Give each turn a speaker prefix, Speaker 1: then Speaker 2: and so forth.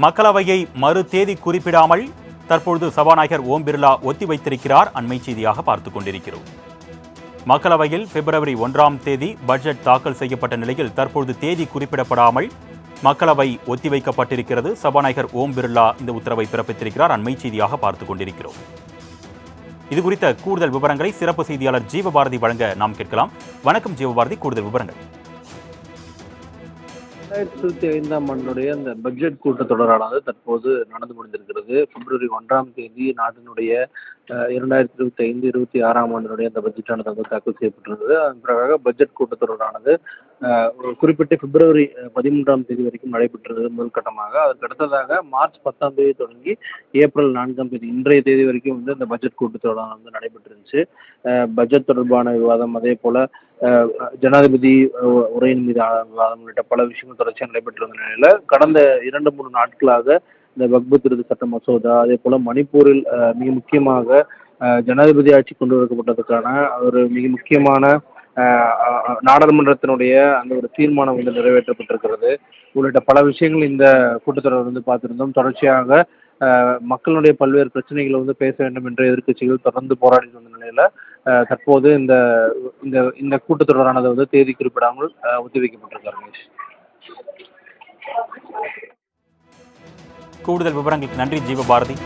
Speaker 1: மக்களவையை மறு தேதி குறிப்பிடாமல் தற்பொழுது சபாநாயகர் ஓம் பிர்லா ஒத்திவைத்திருக்கிறார் அண்மை செய்தியாக பார்த்துக் கொண்டிருக்கிறோம். மக்களவையில் பிப்ரவரி ஒன்றாம் தேதி பட்ஜெட் தாக்கல் செய்யப்பட்ட நிலையில் தற்பொழுது தேதி குறிப்பிடப்படாமல் மக்களவை ஒத்திவைக்கப்பட்டிருக்கிறது சபாநாயகர் ஓம் பிர்லா இந்த உத்தரவை பிறப்பித்திருக்கிறார் அண்மை செய்தியாக பார்த்துக் கொண்டிருக்கிறோம். இது குறித்த கூடுதல் விவரங்களை சிறப்பு செய்தியாளர் ஜீவபாரதி வழங்க நாம் கேட்கலாம். வணக்கம் ஜீவபாரதி கூடுதல் விவரங்கள்.
Speaker 2: ரெண்டாயிரத்தி இருபத்தி ஐந்தாம் ஆண்டுடைய அந்த பட்ஜெட் கூட்டத்தொடரானது தற்போது நடந்து முடிந்திருக்கிறது. பிப்ரவரி ஒன்றாம் தேதி நாட்டினுடைய இரண்டாயிரத்தி இருபத்தி ஐந்து இருபத்தி ஆறாம் ஆண்டினுடைய அந்த பட்ஜெட்டானது வந்து தாக்கல் செய்யப்பட்டிருந்தது. அதன் பிறகாக பட்ஜெட் கூட்டத்தொடரானது ஒரு குறிப்பிட்ட பிப்ரவரி பதிமூன்றாம் தேதி வரைக்கும் நடைபெற்றது முதல் கட்டமாக. அதற்கு அடுத்ததாக மார்ச் பத்தாம் தேதி தொடங்கி ஏப்ரல் நான்காம் தேதி இன்றைய தேதி வரைக்கும் வந்து இந்த பட்ஜெட் கூட்டத்தொடர் வந்து நடைபெற்றிருந்துச்சு. பட்ஜெட் தொடர்பான விவாதம் அதே போல ஜனாதிபதி உரையின் மீது விவாதம் உள்ளிட்ட பல விஷயங்கள் தொடர்ச்சியாக நடைபெற்று வந்த நிலையில் கடந்த இரண்டு மூணு நாட்களாக இந்த வக்பு திருத்த சட்ட மசோதா அதே போல் மணிப்பூரில் மிக முக்கியமாக ஜனாதிபதி ஆட்சி கொண்டு வரப்பட்டதுக்கான ஒரு மிக முக்கியமான நாடாளுமன்றத்தினுடைய அந்த ஒரு தீர்மானம் வந்து நிறைவேற்றப்பட்டிருக்கிறது. உள்ளிட்ட பல விஷயங்கள் இந்த கூட்டத்தொடர் வந்து பார்த்திருந்தோம். தொடர்ச்சியாக மக்களுடைய பல்வேறு பிரச்சனைகளை வந்து பேச வேண்டும் என்ற எதிர்க்கட்சிகள் தொடர்ந்து போராடி வந்த நிலையில் தற்போது இந்த இந்த இந்த கூட்டத்தொடரானது வந்து தேதி குறிப்பிடாமல் அஹ், ரமேஷ்.
Speaker 1: கூடுதல் விவரங்களுக்கு நன்றி ஜீவபாரதி.